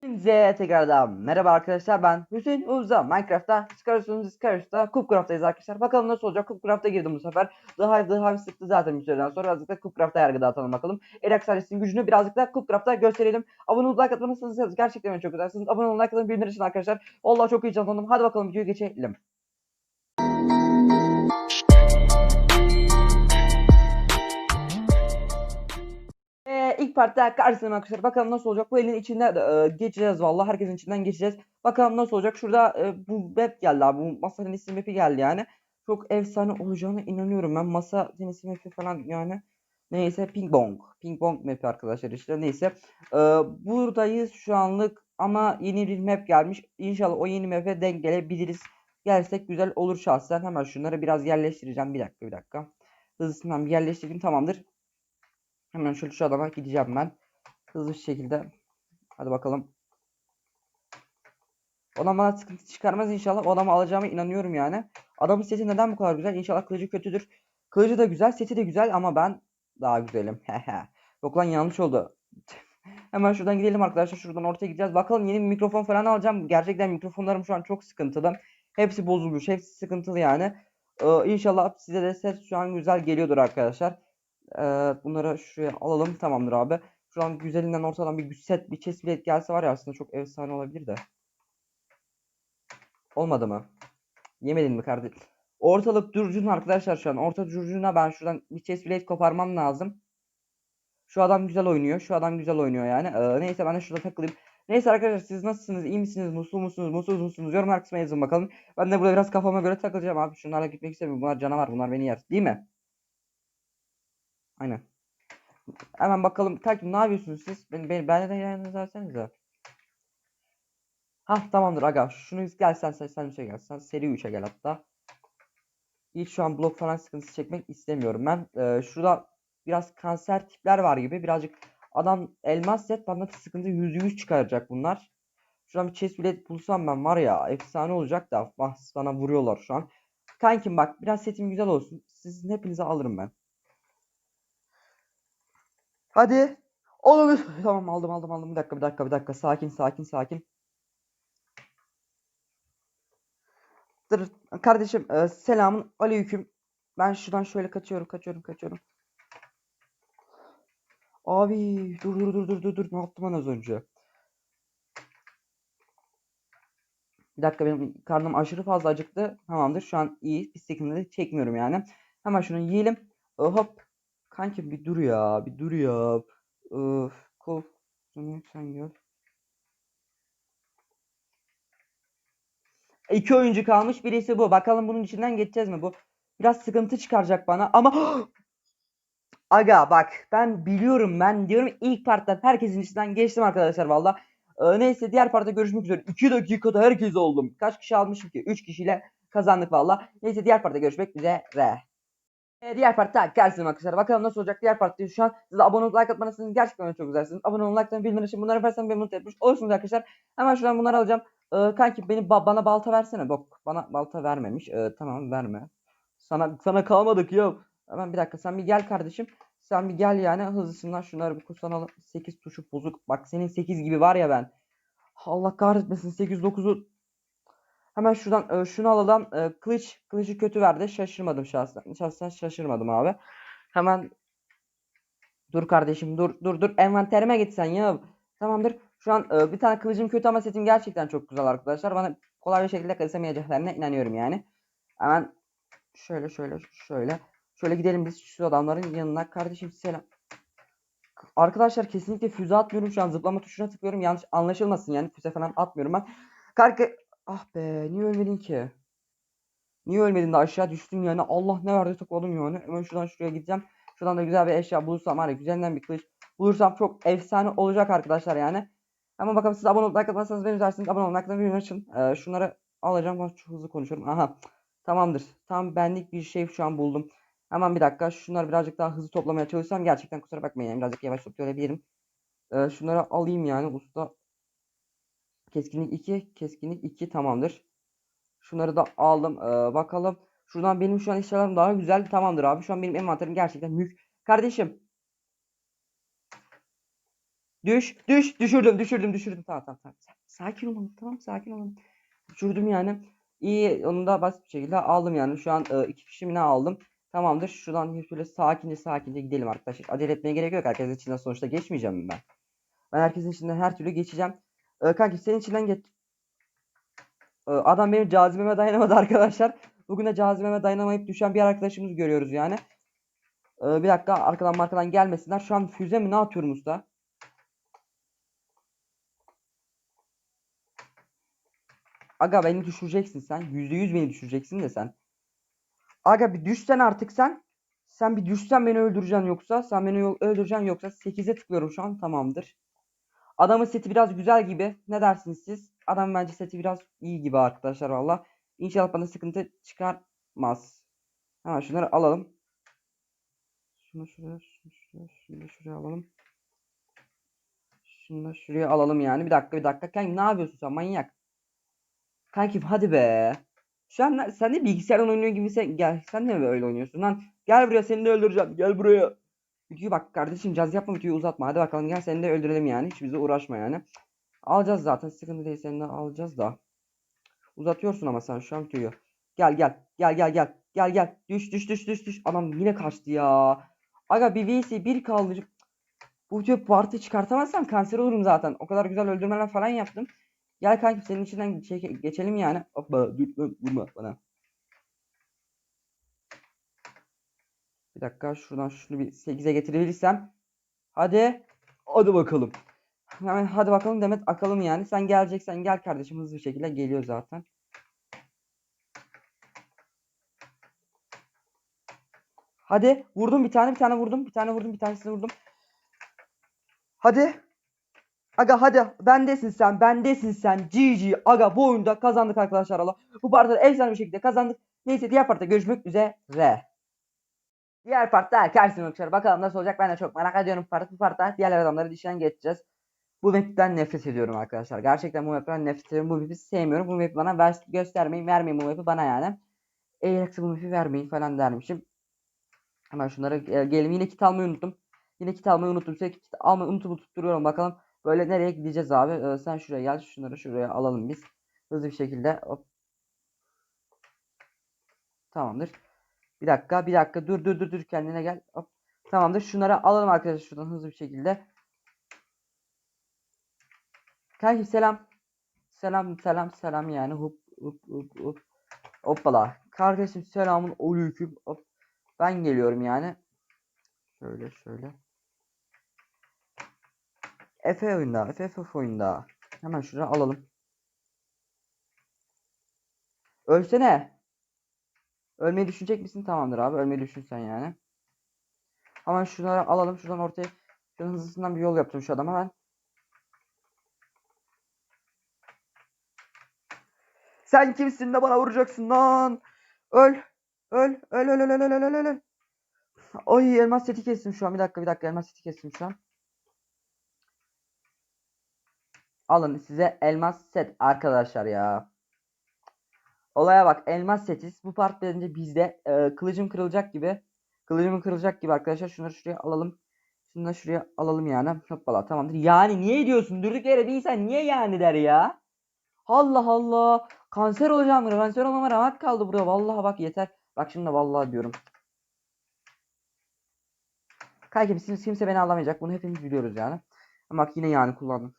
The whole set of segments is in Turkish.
Hepinize tekrardan merhaba arkadaşlar. Ben Hüseyin. Uzda Minecraft'ta çıkarıyorsunuz Skyrim'da Cupcraft'tayız arkadaşlar. Bakalım nasıl olacak? Cupcraft'a girdim bu sefer. The Hive The Hive sıktı zaten bir süreden sonra. Birazcık da Cupcraft'a yargı dağıtalım bakalım. Erak Sarısı'nın gücünü birazcık da Cupcraft'a gösterelim. Abone olup like atmanızı gerçekten çok güzelsiniz Abone olun like atın. Bildirim için arkadaşlar. Vallahi çok heyecanlandım hadi bakalım videoya geçelim Partta karşısına arkadaşlar. Bakalım nasıl olacak. Bu elin içinde e, geçeceğiz vallahi. Herkesin içinden geçeceğiz. Bakalım nasıl olacak. Şurada e, bu map geldi abi. Bu masa tenisi mapi geldi yani. Çok efsane olacağına inanıyorum ben. Masa tenisi mapi falan yani. Neyse ping pong. Ping pong mapi arkadaşlar işte. Neyse. Ee, buradayız şu anlık. Ama yeni bir map gelmiş. İnşallah o yeni map'e denk gelebiliriz. Gelsek güzel olur şahsen. Hemen şunları biraz yerleştireceğim. Bir dakika bir dakika. Hızlısından bir yerleştireyim tamamdır. Hemen şöyle şu adama gideceğim ben. Hızlı bir şekilde. Hadi bakalım. O bana sıkıntı çıkarmaz inşallah. O adamı alacağıma inanıyorum yani. Adamın seti neden bu kadar güzel? İnşallah kılıcı kötüdür. Kılıcı da güzel, seti de güzel ama ben daha güzelim. Yok lan yanlış oldu. Hemen şuradan gidelim arkadaşlar. Şuradan ortaya gideceğiz. Bakalım yeni bir mikrofon falan alacağım. Gerçekten mikrofonlarım şu an çok sıkıntılı. Hepsi bozulmuş. Hepsi sıkıntılı yani. Ee, inşallah size de ses şu an güzel geliyordur arkadaşlar. Ee, bunları şuraya alalım. Tamamdır abi. Şu an güzelinden ortadan bir güç bir chest plate gelse var ya aslında çok efsane olabilir de. Olmadı mı? Yemedin mi kardeş? Ortalık durcun arkadaşlar şu an. Orta durcuna ben şuradan bir chest plate koparmam lazım. Şu adam güzel oynuyor. Şu adam güzel oynuyor yani. Ee, neyse ben de şurada takılayım. Neyse arkadaşlar siz nasılsınız? İyi misiniz? Mutlu musunuz? Mutsuz musunuz? Yorumlar kısmına yazın bakalım. Ben de burada biraz kafama göre takılacağım abi. Şunlarla gitmek istemiyorum. Bunlar canavar. Bunlar beni yer. Değil mi? Aynen. Hemen bakalım. Takip ne yapıyorsunuz siz? Ben, ben, bende de yayınınızı versenize. Hah tamamdır aga. Şunu gel sen sen sen şey gel. Sen seri 3'e gel hatta. Hiç şu an blok falan sıkıntısı çekmek istemiyorum ben. Ee, şurada biraz kanser tipler var gibi. Birazcık adam elmas set bana sıkıntı %100 çıkaracak bunlar. Şuradan bir chest bilet bulsam ben var ya efsane olacak da ah, bana vuruyorlar şu an. Kankim bak biraz setim güzel olsun. Sizin hepinize alırım ben. Hadi. Oğlum tamam aldım aldım aldım. Bir dakika bir dakika bir dakika. Sakin sakin sakin. Dur kardeşim e, selamun aleyküm. Ben şuradan şöyle kaçıyorum kaçıyorum kaçıyorum. Abi dur dur dur dur dur dur ne yaptım ben az önce? Bir dakika benim karnım aşırı fazla acıktı. Tamamdır şu an iyi. Pislikimde de çekmiyorum yani. Hemen şunu yiyelim. Hop. Kanki bir dur ya bir dur ya. Öf, kol. Sen gel. İki oyuncu kalmış. Birisi bu. Bakalım bunun içinden geçeceğiz mi bu? Biraz sıkıntı çıkaracak bana ama Aga bak ben biliyorum ben diyorum ilk parttan herkesin içinden geçtim arkadaşlar valla. Ee, neyse diğer partta görüşmek üzere. 2 dakikada herkes oldum. Kaç kişi almışım ki? 3 kişiyle kazandık valla. Neyse diğer partta görüşmek üzere. Ee, diğer partta gelsin arkadaşlar. Bakalım nasıl olacak diğer partta şu an. Siz abone olup like atmanızı gerçekten çok güzelsiniz. Abone olun, like atın, bildirim için bunları yaparsanız beni mutlu etmiş olursunuz arkadaşlar. Hemen şuradan bunları alacağım. Ee, kanki beni ba- bana balta versene. Bak bana balta vermemiş. Ee, tamam verme. Sana sana kalmadık ya. Hemen bir dakika sen bir gel kardeşim. Sen bir gel yani hızlısından şunları bir kullanalım. 8 tuşu bozuk. Bak senin 8 gibi var ya ben. Allah kahretmesin 8 9'u. Hemen şuradan e, şunu alalım. E, kılıç kılıcı kötü verdi. Şaşırmadım şahsen. Şahsen şaşırmadım abi. Hemen dur kardeşim dur dur dur envanterime gitsen ya. Tamamdır. Şu an e, bir tane kılıcım kötü ama setim gerçekten çok güzel arkadaşlar. Bana kolay bir şekilde kesemeyeceklerine inanıyorum yani. Hemen şöyle şöyle şöyle. Şöyle gidelim biz şu adamların yanına. Kardeşim selam. Arkadaşlar kesinlikle füze atmıyorum şu an. Zıplama tuşuna tıklıyorum. Yanlış anlaşılmasın yani. Füze falan atmıyorum ben. Kanka ah be niye ölmedin ki? Niye ölmedin de aşağı düştüm yani. Allah ne verdi tıkladım yani. Hemen şuradan şuraya gideceğim. Şuradan da güzel bir eşya bulursam ya güzelinden bir kılıç bulursam çok efsane olacak arkadaşlar yani. Ama bakalım siz abone olup like atmazsanız beni üzersiniz. Abone olmak da bir açın. Ee, şunları alacağım. Çok hızlı konuşuyorum. Aha. Tamamdır. Tam benlik bir şey şu an buldum. Hemen bir dakika. Şunları birazcık daha hızlı toplamaya çalışsam gerçekten kusura bakmayın. Birazcık yavaş topluyor olabilirim. Ee, şunları alayım yani usta. Keskinlik 2. Keskinlik 2 tamamdır. Şunları da aldım. Ee, bakalım. Şuradan benim şu an eşyalarım daha güzel. Tamamdır abi. Şu an benim envanterim gerçekten mük. Kardeşim. Düş. Düş. Düşürdüm. Düşürdüm. Düşürdüm. Tamam tamam tamam. Sakin olun. Tamam sakin olun. Düşürdüm yani. İyi. Onu da basit bir şekilde aldım yani. Şu an e, iki kişi mi ne aldım. Tamamdır. Şuradan şöyle sakince sakince gidelim arkadaşlar. Acele etmeye gerek yok. Herkesin içinden sonuçta geçmeyeceğim ben. Ben herkesin içinden her türlü geçeceğim. Ee, kanki senin içinden geç. Ee, adam benim cazibeme dayanamadı arkadaşlar. Bugün de cazibeme dayanamayıp düşen bir arkadaşımız görüyoruz yani. Ee, bir dakika arkadan markadan gelmesinler. Şu an füze mi ne atıyorum usta? Aga beni düşüreceksin sen. %100 beni düşüreceksin de sen. Aga bir düşsen artık sen. Sen bir düşsen beni öldüreceksin yoksa. Sen beni öldüreceksin yoksa. 8'e tıklıyorum şu an. Tamamdır. Adamın seti biraz güzel gibi. Ne dersiniz siz? Adam bence seti biraz iyi gibi arkadaşlar valla. İnşallah bana sıkıntı çıkarmaz. Hemen şunları alalım. Şunu şuraya, şunu şuraya, şunu şuraya alalım. Şunu da şuraya alalım yani. Bir dakika bir dakika. Kanki ne yapıyorsun sen manyak? Kankim hadi be. Şu an sen de bilgisayardan oynuyor gibi sen gel. Sen de mi öyle oynuyorsun lan? Gel buraya seni de öldüreceğim. Gel buraya. Videoyu bak kardeşim caz yapma videoyu uzatma. Hadi bakalım gel seni de öldürelim yani. Hiç bize uğraşma yani. Alacağız zaten. Sıkıntı değil seni de alacağız da. Uzatıyorsun ama sen şu an videoyu. Gel gel. Gel gel gel. Gel gel. Düş düş düş düş düş. Adam yine kaçtı ya. Aga bir vs bir kaldı. Bu video parti çıkartamazsam kanser olurum zaten. O kadar güzel öldürmeler falan yaptım. Gel kankim senin içinden geçelim yani. Hoppa vurma bana. Bir dakika şuradan şunu bir 8'e getirebilirsem. Hadi. Hadi bakalım. Hemen hadi bakalım Demet akalım yani. Sen geleceksen gel kardeşim hızlı bir şekilde geliyor zaten. Hadi vurdum bir tane bir tane vurdum. Bir tane vurdum bir tanesini vurdum. Hadi. Aga hadi bendesin sen bendesin sen GG aga bu oyunda kazandık arkadaşlar Allah. Bu partide efsane bir şekilde kazandık. Neyse diğer partta görüşmek üzere. Diğer partta karşısına arkadaşlar bakalım nasıl olacak ben de çok merak ediyorum bu partta. Diğer adamları dişten geçeceğiz. Bu map'ten nefret ediyorum arkadaşlar. Gerçekten bu map'ten nefret ediyorum. Bu map'i sevmiyorum. Bu map'i bana ver, göstermeyin vermeyin bu map'i bana yani. Eğer bu map'i vermeyin falan dermişim. Hemen şunları e, gelelim. Yine kit almayı unuttum. Yine kit almayı unuttum. Sürekli kit almayı unutup tutturuyorum bakalım. Böyle nereye gideceğiz abi? Ee, sen şuraya gel. Şunları şuraya alalım biz. Hızlı bir şekilde. Hop. Tamamdır. Bir dakika, bir dakika. Dur, dur, dur, dur. Kendine gel. Hop. Tamamdır. Şunları alalım arkadaşlar şuradan hızlı bir şekilde. Kankim selam. Selam, selam, selam yani. Hop, hop, hop, hop. Hoppala. Kardeşim selamun aleyküm. Hop. Ben geliyorum yani. Şöyle, şöyle. Efe oyunda. FF oyunda. Hemen şuraya alalım. Ölsene. Ölmeyi düşünecek misin? Tamamdır abi. Ölmeyi düşünsen yani. Hemen şunları alalım. Şuradan ortaya. Şuradan hızlısından bir yol yaptım şu adama ben. Sen kimsin de bana vuracaksın lan? Öl. Öl öl öl öl öl öl öl öl. Ay elmas seti kestim şu an. Bir dakika bir dakika elmas seti kestim şu an. Alın size elmas set arkadaşlar ya. Olaya bak elmas setiz. Bu part bence bizde. Ee, kılıcım kırılacak gibi. Kılıcım kırılacak gibi arkadaşlar. Şunları şuraya alalım. Şunu da şuraya alalım yani. Hoppala tamamdır. Yani niye diyorsun? Durduk yere bir insan niye yani der ya? Allah Allah. Kanser olacağım. Kanser olmama ramak kaldı buraya. Vallahi bak yeter. Bak şimdi de vallahi diyorum. Kankim kimse beni alamayacak. Bunu hepimiz biliyoruz yani. Ama bak yine yani kullandım.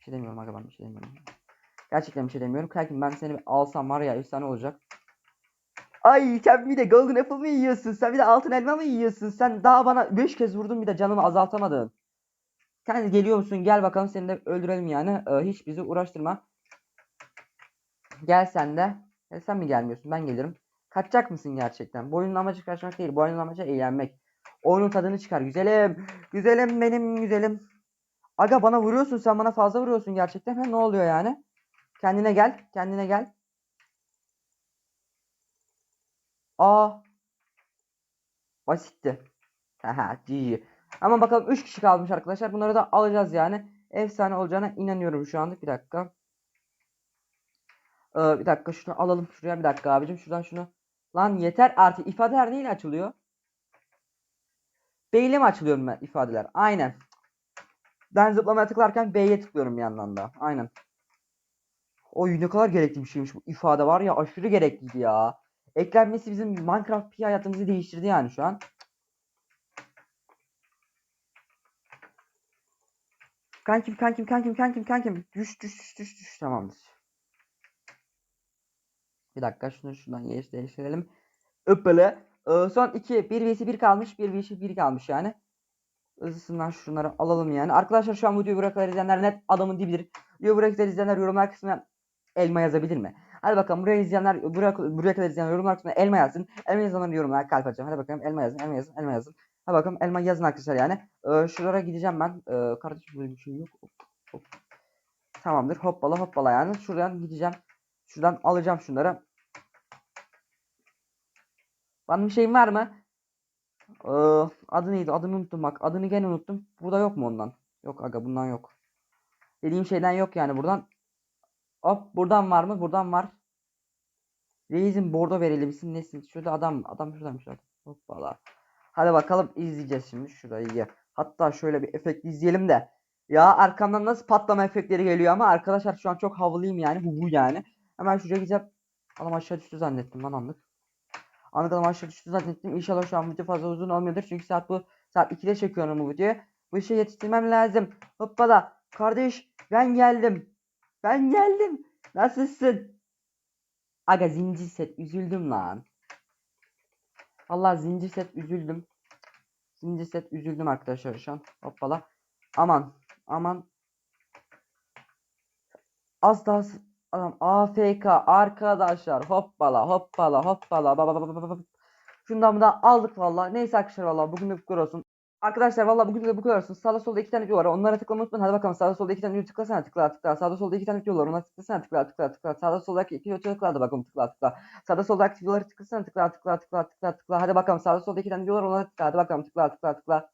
Bir şey demiyorum aga ben bir şey demiyorum. Gerçekten bir şey demiyorum. Kankim ben seni alsam var ya efsane olacak. Ay sen bir de golden apple mı yiyorsun? Sen bir de altın elma mı yiyorsun? Sen daha bana 5 kez vurdun bir de canımı azaltamadın. Sen geliyor musun? Gel bakalım seni de öldürelim yani. Ee, hiç bizi uğraştırma. Gel sen de. E, sen mi gelmiyorsun? Ben gelirim. Kaçacak mısın gerçekten? Bu oyunun amacı kaçmak değil. Bu oyunun amacı eğlenmek. Oyunun tadını çıkar. Güzelim. Güzelim benim güzelim. Aga bana vuruyorsun sen bana fazla vuruyorsun gerçekten. Ha, ne oluyor yani? Kendine gel. Kendine gel. Aa. Basitti. Haha GG. Ama bakalım 3 kişi kalmış arkadaşlar. Bunları da alacağız yani. Efsane olacağına inanıyorum şu anlık. Bir dakika. Ee, bir dakika şunu alalım. Şuraya bir dakika abicim. Şuradan şunu. Lan yeter artık. İfadeler neyle açılıyor? Beyle mi açılıyor ben ifadeler? Aynen. Ben zıplamaya tıklarken B'ye tıklıyorum bir yandan da. Aynen. Oy ne kadar gerekli bir şeymiş bu ifade var ya aşırı gerekliydi ya. Eklenmesi bizim Minecraft Pi hayatımızı değiştirdi yani şu an. Kankim kankim kankim kankim kankim. Düş düş düş düş düş tamamdır. Bir dakika şunu şuradan yer değiştirelim. Öpele. Ee, son 2 1 vs 1 kalmış. 1 vs 1 kalmış yani. Hızlısından şunları alalım yani. Arkadaşlar şu an bu buraya kadar izleyenler net adamın dibidir. Buraya kadar izleyenler yorumlar kısmına elma yazabilir mi? Hadi bakalım buraya izleyenler buraya, buraya kadar izleyenler yorumlar kısmına elma yazsın. Elma yazanların yorumlara kalp atacağım. Hadi bakalım elma yazın elma yazın elma yazın. Hadi bakalım elma yazın arkadaşlar yani. Ee, şuralara gideceğim ben. Ee, kardeşim böyle bir şey yok. Hop, hop. Tamamdır hoppala hoppala yani. Şuradan gideceğim. Şuradan alacağım şunları. Bana bir şeyin var mı? Ee, adı neydi? Adını unuttum bak. Adını gene unuttum. Burada yok mu ondan? Yok aga bundan yok. Dediğim şeyden yok yani buradan. Hop buradan var mı? Buradan var. Reis'in bordo vereli misin nesin? Şurada adam adam şuradaymış zaten. Hoppala. Hadi bakalım izleyeceğiz şimdi şurayı. Hatta şöyle bir efekt izleyelim de. Ya arkamdan nasıl patlama efektleri geliyor ama arkadaşlar şu an çok havalıyım yani. Bu bu yani. Hemen şuraya gideceğim. Adam aşağı düştü zannettim lan anlık. Anlık adam aşağı düştü zannettim. İnşallah şu an video fazla uzun olmuyordur. Çünkü saat bu saat 2'de çekiyorum bu videoyu. Bu işe yetiştirmem lazım. Hoppala. Kardeş ben geldim. Ben geldim. Nasılsın? Aga zincir set üzüldüm lan. Allah zincir set üzüldüm. Zincir set üzüldüm arkadaşlar şu an. Hoppala. Aman aman. Az daha adam AFK arkadaşlar hoppala hoppala hoppala baba baba baba. Şundan da aldık valla. Neyse arkadaşlar valla bugün de bu kadar olsun. Arkadaşlar valla bugün de bu kadar olsun. Sağda solda iki tane video var. Onlara tıklamayı unutmayın. Hadi bakalım sağda solda iki tane video tıklasana tıkla tıkla. Sağda solda iki tane video var. Onlara tıklasana tıkla tıkla tıkla. Sağda soldaki iki video tıkla hadi bakalım tıkla tıkla. Sağda soldaki videoları tıklasana tıkla tıkla tıkla tıkla tıkla. Hadi bakalım sağda solda iki tane video var. Onlara tıkla hadi bakalım tıkla tıkla tıkla.